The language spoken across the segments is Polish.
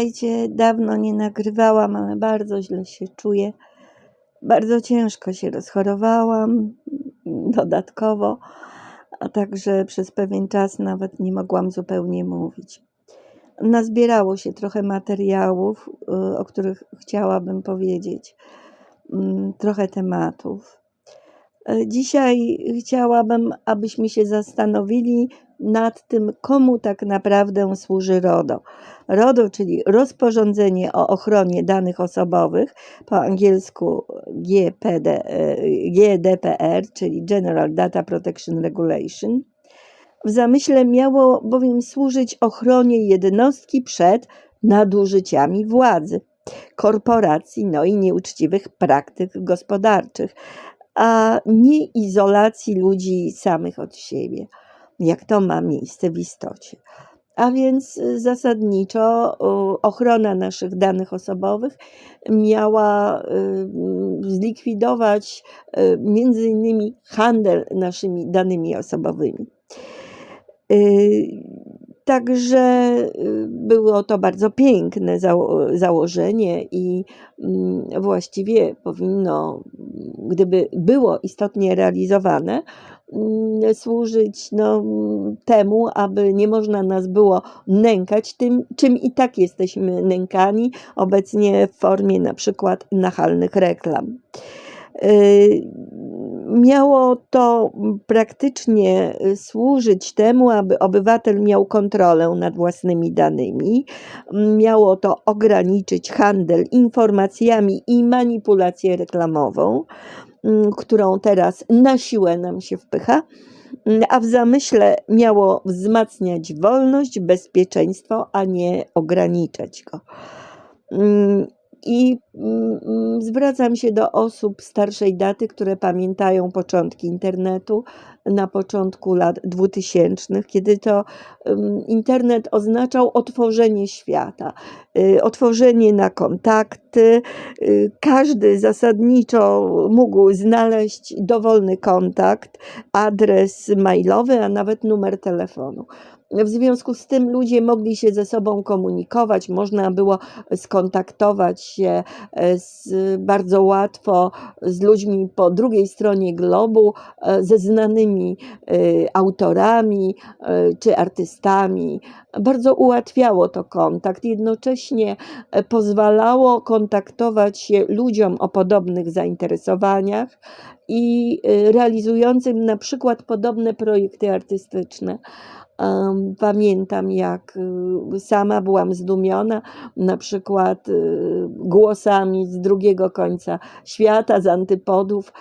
Słuchajcie, dawno nie nagrywałam, ale bardzo źle się czuję. Bardzo ciężko się rozchorowałam dodatkowo, a także przez pewien czas nawet nie mogłam zupełnie mówić. Nazbierało się trochę materiałów, y, o których chciałabym powiedzieć, mm, trochę tematów. E, Dzisiaj chciałabym, abyśmy się zastanowili nad tym, komu tak naprawdę służy RODO. RODO, czyli rozporządzenie o ochronie danych osobowych, po angielsku GPD, e, GDPR, czyli General Data Protection Regulation. W zamyśle miało bowiem służyć ochronie jednostki przed nadużyciami władzy, korporacji, no i nieuczciwych praktyk gospodarczych, a nie izolacji ludzi samych od siebie, jak to ma miejsce w istocie. A więc y, zasadniczo y, ochrona naszych danych osobowych miała y, zlikwidować y, między innymi handel naszymi danymi osobowymi. Także było to bardzo piękne zało- założenie i mm, właściwie powinno, gdyby było istotnie realizowane, mm, służyć no, temu, aby nie można nas było nękać tym, czym i tak jesteśmy nękani obecnie w formie na przykład nachalnych reklam. Y, Miało to praktycznie służyć temu, aby obywatel miał kontrolę nad własnymi danymi. Miało to ograniczyć handel informacjami i manipulację reklamową, mm, którą teraz na siłę nam się wpycha. A w zamyśle miało wzmacniać wolność, bezpieczeństwo, a nie ograniczać go. Mm, I mm, zwracam się do osób starszej daty, które pamiętają początki internetu na początku lat 2000, kiedy to internet oznaczał otworzenie świata, y, otworzenie na kontakty. y, Każdy zasadniczo mógł znaleźć dowolny kontakt, adres mailowy, a nawet numer telefonu. W związku z tym ludzie mogli się ze sobą komunikować, można było skontaktować się e, z, bardzo łatwo z ludźmi po drugiej stronie globu, e, ze znanymi e, autorami e, czy artystami. Bardzo ułatwiało to kontakt, jednocześnie e, pozwalało kontaktować się ludziom o podobnych zainteresowaniach i e, realizującym na przykład podobne projekty artystyczne. Pamiętam, jak y, sama byłam zdumiona, na przykład głosami z drugiego końca świata, z antypodów,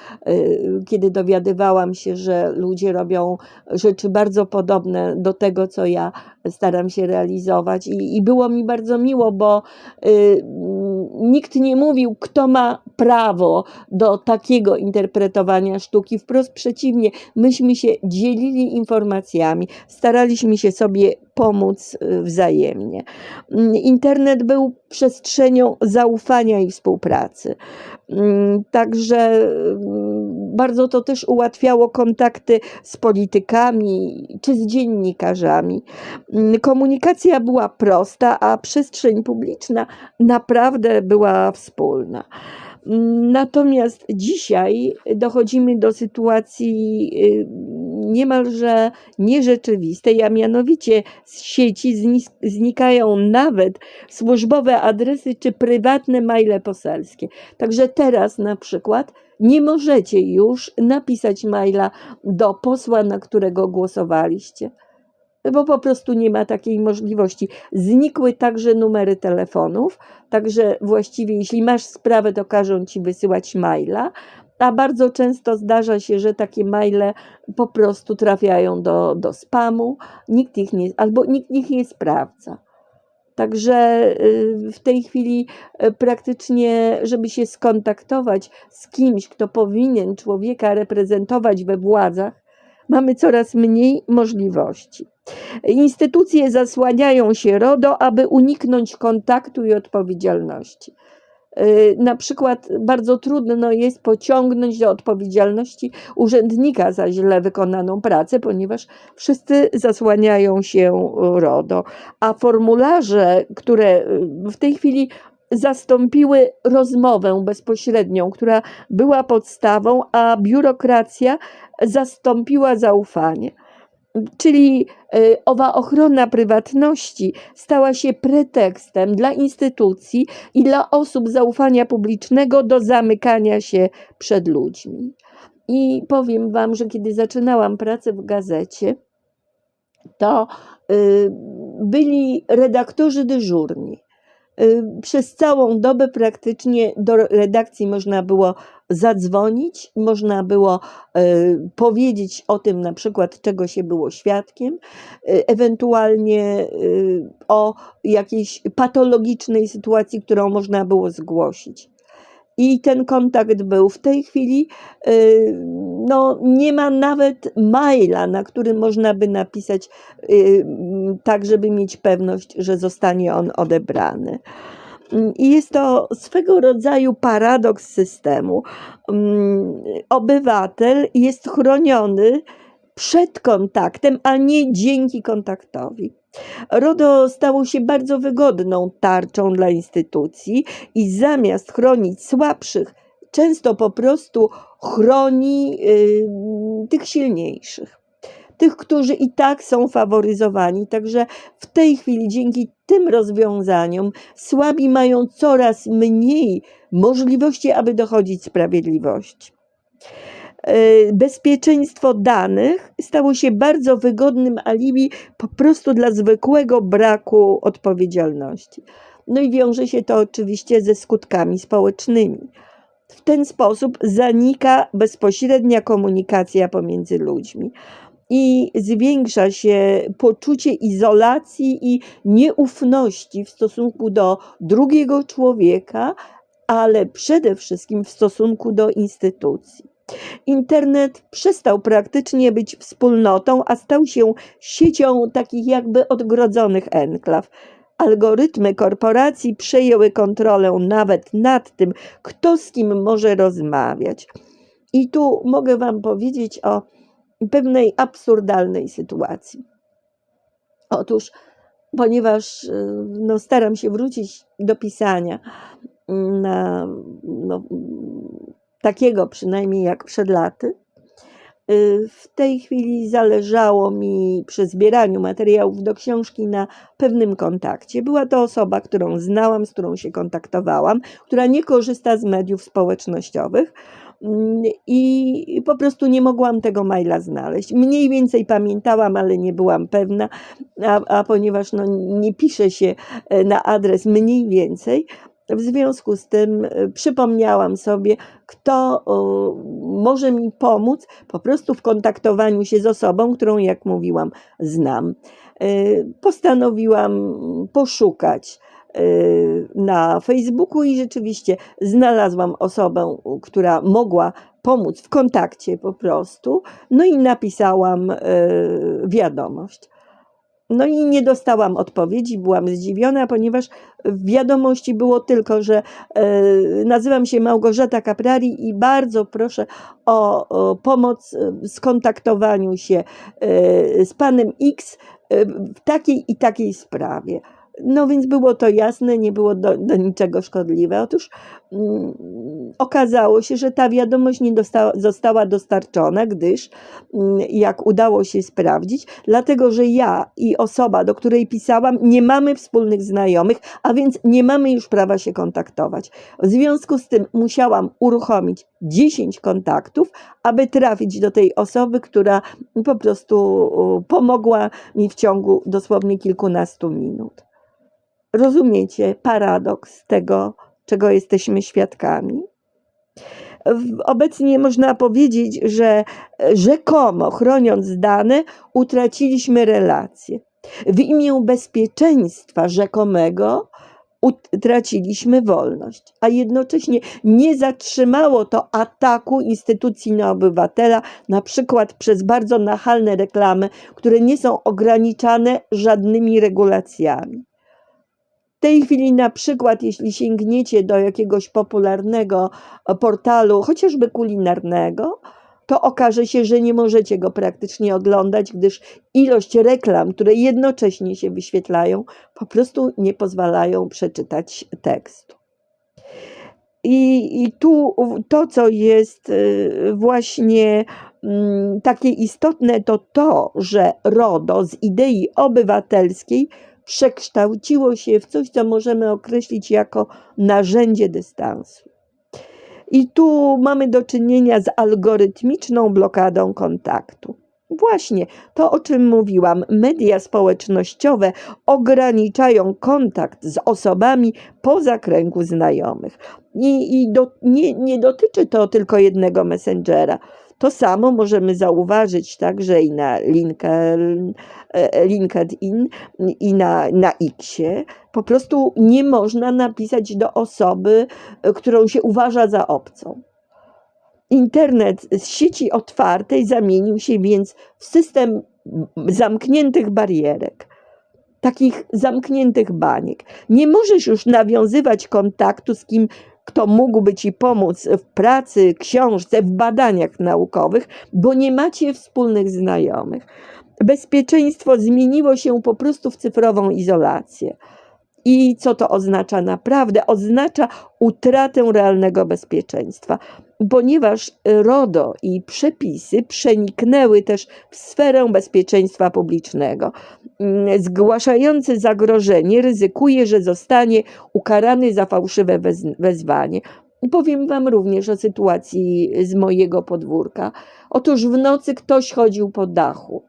kiedy dowiadywałam się, że ludzie robią rzeczy bardzo podobne do tego, co ja staram się realizować. I, i było mi bardzo miło, bo y, nikt nie mówił, kto ma prawo do takiego interpretowania sztuki. Wprost przeciwnie, myśmy się dzielili informacjami, staraliśmy się sobie pomóc y, wzajemnie. Mm, Internet był przestrzenią zaufania i współpracy. Mm, Także mm, bardzo to też ułatwiało kontakty z politykami czy z dziennikarzami. Mm, Komunikacja była prosta, a przestrzeń publiczna naprawdę była wspólna. Mm, Natomiast dzisiaj dochodzimy do sytuacji y, niemalże nierzeczywistej, a mianowicie z sieci znikają nawet służbowe adresy czy prywatne maile poselskie. Także teraz na przykład nie możecie już napisać maila do posła, na którego głosowaliście. Bo po prostu nie ma takiej możliwości. Znikły także numery telefonów, także właściwie jeśli masz sprawę, to każą ci wysyłać maila, a bardzo często zdarza się, że takie maile po prostu trafiają do, do spamu, nikt ich nie, albo nikt ich nie sprawdza. Także y, w tej chwili y, praktycznie, żeby się skontaktować z kimś, kto powinien człowieka reprezentować we władzach, mamy coraz mniej możliwości. Instytucje zasłaniają się RODO, aby uniknąć kontaktu i odpowiedzialności. Y, Na przykład bardzo trudno jest pociągnąć do odpowiedzialności urzędnika za źle wykonaną pracę, ponieważ wszyscy zasłaniają się RODO. A formularze, które y, w tej chwili zastąpiły rozmowę bezpośrednią, która była podstawą, a biurokracja zastąpiła zaufanie. Czyli y, owa ochrona prywatności stała się pretekstem dla instytucji i dla osób zaufania publicznego do zamykania się przed ludźmi. I powiem Wam, że kiedy zaczynałam pracę w gazecie, to y, byli redaktorzy dyżurni. Y, Przez całą dobę praktycznie do redakcji można było zadzwonić, można było y, powiedzieć o tym, na przykład, czego się było świadkiem, y, ewentualnie y, o jakiejś patologicznej sytuacji, którą można było zgłosić. I ten kontakt był. W tej chwili no, nie ma nawet maila, na którym można by napisać, tak, żeby mieć pewność, że zostanie on odebrany. I jest to swego rodzaju paradoks systemu. Mm, Obywatel jest chroniony przed kontaktem, a nie dzięki kontaktowi. RODO stało się bardzo wygodną tarczą dla instytucji i zamiast chronić słabszych, często po prostu chroni y, tych silniejszych. Tych, którzy i tak są faworyzowani. Także w tej chwili, dzięki tym rozwiązaniom, słabi mają coraz mniej możliwości, aby dochodzić sprawiedliwości. Y, Bezpieczeństwo danych stało się bardzo wygodnym alibi po prostu dla zwykłego braku odpowiedzialności. No i wiąże się to oczywiście ze skutkami społecznymi. W ten sposób zanika bezpośrednia komunikacja pomiędzy ludźmi i zwiększa się poczucie izolacji i nieufności w stosunku do drugiego człowieka, ale przede wszystkim w stosunku do instytucji. Internet przestał praktycznie być wspólnotą, a stał się siecią takich jakby odgrodzonych enklaw. Algorytmy korporacji przejęły kontrolę nawet nad tym, kto z kim może rozmawiać. I tu mogę Wam powiedzieć o pewnej absurdalnej sytuacji. Otóż, ponieważ y, no, staram się wrócić do pisania mm, na, no, takiego przynajmniej jak przed laty, y, w tej chwili zależało mi przy zbieraniu materiałów do książki na pewnym kontakcie. Była to osoba, którą znałam, z którą się kontaktowałam, która nie korzysta z mediów społecznościowych. Mm, I po prostu nie mogłam tego maila znaleźć. Mniej więcej pamiętałam, ale nie byłam pewna, a, a ponieważ no, nie pisze się e, na adres mniej więcej, w związku z tym e, przypomniałam sobie, kto może mi pomóc po prostu w kontaktowaniu się z osobą, którą, jak mówiłam, znam. E, Postanowiłam poszukać na Facebooku i rzeczywiście znalazłam osobę, która mogła pomóc w kontakcie po prostu. No i napisałam e, wiadomość. No i nie dostałam odpowiedzi, byłam zdziwiona, ponieważ w wiadomości było tylko, że e, nazywam się Małgorzata Caprari i bardzo proszę o, o pomoc w skontaktowaniu się z panem X w takiej i takiej sprawie. No więc było to jasne, nie było do, do niczego szkodliwe. Otóż mm, okazało się, że ta wiadomość nie dostała, została dostarczona, gdyż mm, jak udało się sprawdzić, dlatego że ja i osoba, do której pisałam, nie mamy wspólnych znajomych, a więc nie mamy już prawa się kontaktować. W związku z tym musiałam uruchomić 10 kontaktów, aby trafić do tej osoby, która po prostu pomogła mi w ciągu dosłownie kilkunastu minut. Rozumiecie paradoks tego, czego jesteśmy świadkami? Obecnie można powiedzieć, że rzekomo chroniąc dane, utraciliśmy relacje. W imię bezpieczeństwa rzekomego utraciliśmy wolność, a jednocześnie nie zatrzymało to ataku instytucji na obywatela, na przykład przez bardzo nachalne reklamy, które nie są ograniczane żadnymi regulacjami. W tej chwili na przykład, jeśli sięgniecie do jakiegoś popularnego e, portalu, chociażby kulinarnego, to okaże się, że nie możecie go praktycznie oglądać, gdyż ilość reklam, które jednocześnie się wyświetlają, po prostu nie pozwalają przeczytać tekstu. I, I tu to, co jest y, właśnie mm, takie istotne, to to, że RODO z idei obywatelskiej przekształciło się w coś, co możemy określić jako narzędzie dystansu. I tu mamy do czynienia z algorytmiczną blokadą kontaktu. Właśnie to, o czym mówiłam, media społecznościowe ograniczają kontakt z osobami poza kręgu znajomych. I, i do, nie, nie dotyczy to tylko jednego messengera. To samo możemy zauważyć także i na LinkedIn, LinkedIn i na, na Xie. Po prostu nie można napisać do osoby, którą się uważa za obcą. Internet z sieci otwartej zamienił się więc w system zamkniętych barierek, takich zamkniętych baniek. Nie możesz już nawiązywać kontaktu z kim, kto mógłby ci pomóc w pracy, książce, w badaniach naukowych, bo nie macie wspólnych znajomych. Bezpieczeństwo zmieniło się po prostu w cyfrową izolację. I co to oznacza naprawdę? Oznacza utratę realnego bezpieczeństwa, ponieważ RODO i przepisy przeniknęły też w sferę bezpieczeństwa publicznego. Mm, Zgłaszający zagrożenie ryzykuje, że zostanie ukarany za fałszywe wez- wezwanie. Powiem Wam również o sytuacji z mojego podwórka. Otóż w nocy ktoś chodził po dachu.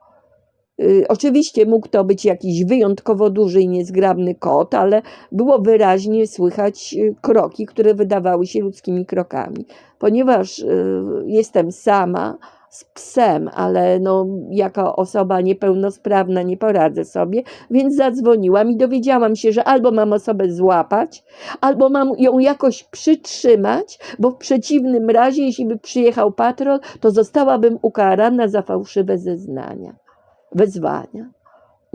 Y, Oczywiście mógł to być jakiś wyjątkowo duży i niezgrabny kot, ale było wyraźnie słychać y, kroki, które wydawały się ludzkimi krokami. Ponieważ y, jestem sama z psem, ale no, jako osoba niepełnosprawna nie poradzę sobie, więc zadzwoniłam i dowiedziałam się, że albo mam osobę złapać, albo mam ją jakoś przytrzymać, bo w przeciwnym razie, jeśli by przyjechał patrol, to zostałabym ukarana za fałszywe zeznania wezwania.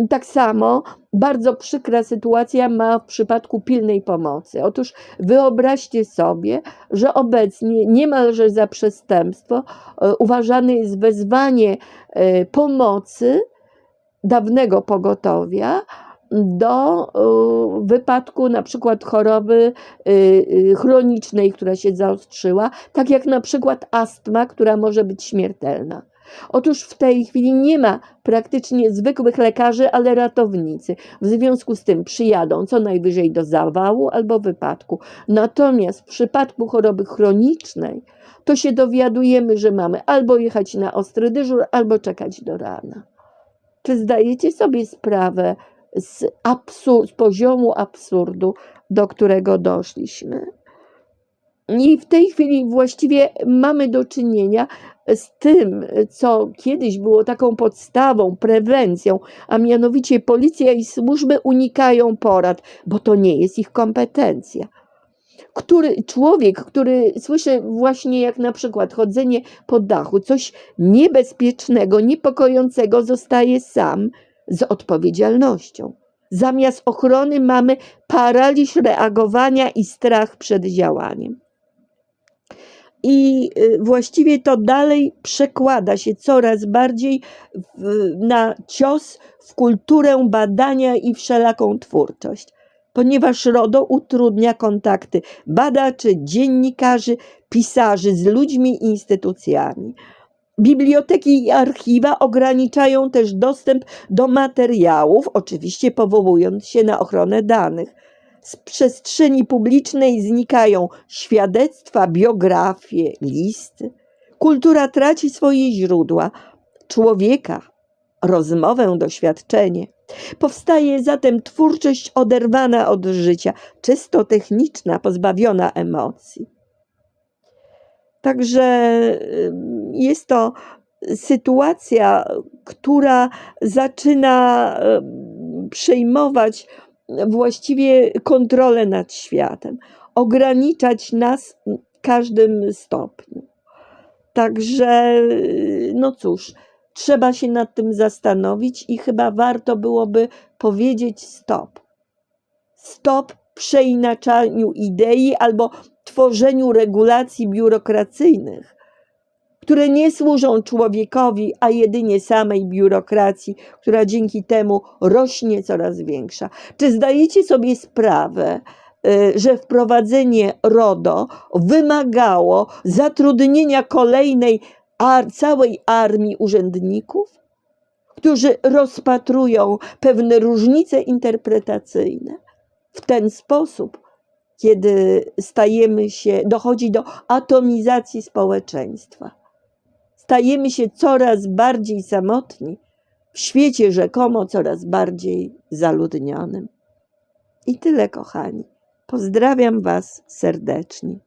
Tak samo bardzo przykra sytuacja ma w przypadku pilnej pomocy. Otóż wyobraźcie sobie, że obecnie niemalże za przestępstwo e, uważane jest wezwanie e, pomocy dawnego pogotowia do e, wypadku na przykład choroby chronicznej, która się zaostrzyła, tak jak na przykład astma, która może być śmiertelna. Otóż w tej chwili nie ma praktycznie zwykłych lekarzy, ale ratownicy. W związku z tym przyjadą co najwyżej do zawału albo wypadku. Natomiast w przypadku choroby chronicznej to się dowiadujemy, że mamy albo jechać na ostry dyżur, albo czekać do rana. Czy zdajecie sobie sprawę z, absur- z poziomu absurdu, do którego doszliśmy? I w tej chwili właściwie mamy do czynienia z tym, co kiedyś było taką podstawą, prewencją, a mianowicie policja i służby unikają porad, bo to nie jest ich kompetencja. Który człowiek, który słyszy właśnie jak na przykład chodzenie po dachu, coś niebezpiecznego, niepokojącego, zostaje sam z odpowiedzialnością. Zamiast ochrony mamy paraliż reagowania i strach przed działaniem. I y, właściwie to dalej przekłada się coraz bardziej w, na cios w kulturę badania i wszelaką twórczość, ponieważ RODO utrudnia kontakty badaczy, dziennikarzy, pisarzy z ludźmi i instytucjami. Biblioteki i archiwa ograniczają też dostęp do materiałów, oczywiście powołując się na ochronę danych. Z przestrzeni publicznej znikają świadectwa, biografie, listy. Kultura traci swoje źródła człowieka, rozmowę, doświadczenie. Powstaje zatem twórczość oderwana od życia, czysto techniczna, pozbawiona emocji. Także ym, jest to sytuacja, która zaczyna ym, przejmować właściwie kontrolę nad światem, ograniczać nas w każdym stopniu. Także, no cóż, trzeba się nad tym zastanowić i chyba warto byłoby powiedzieć stop. Stop przeinaczaniu idei albo tworzeniu regulacji biurokracyjnych, które nie służą człowiekowi, a jedynie samej biurokracji, która dzięki temu rośnie coraz większa. Czy zdajecie sobie sprawę, y, że wprowadzenie RODO wymagało zatrudnienia kolejnej ar- całej armii urzędników, którzy rozpatrują pewne różnice interpretacyjne w ten sposób, kiedy stajemy się, dochodzi do atomizacji społeczeństwa. Stajemy się coraz bardziej samotni w świecie rzekomo coraz bardziej zaludnionym. I tyle, kochani. Pozdrawiam Was serdecznie.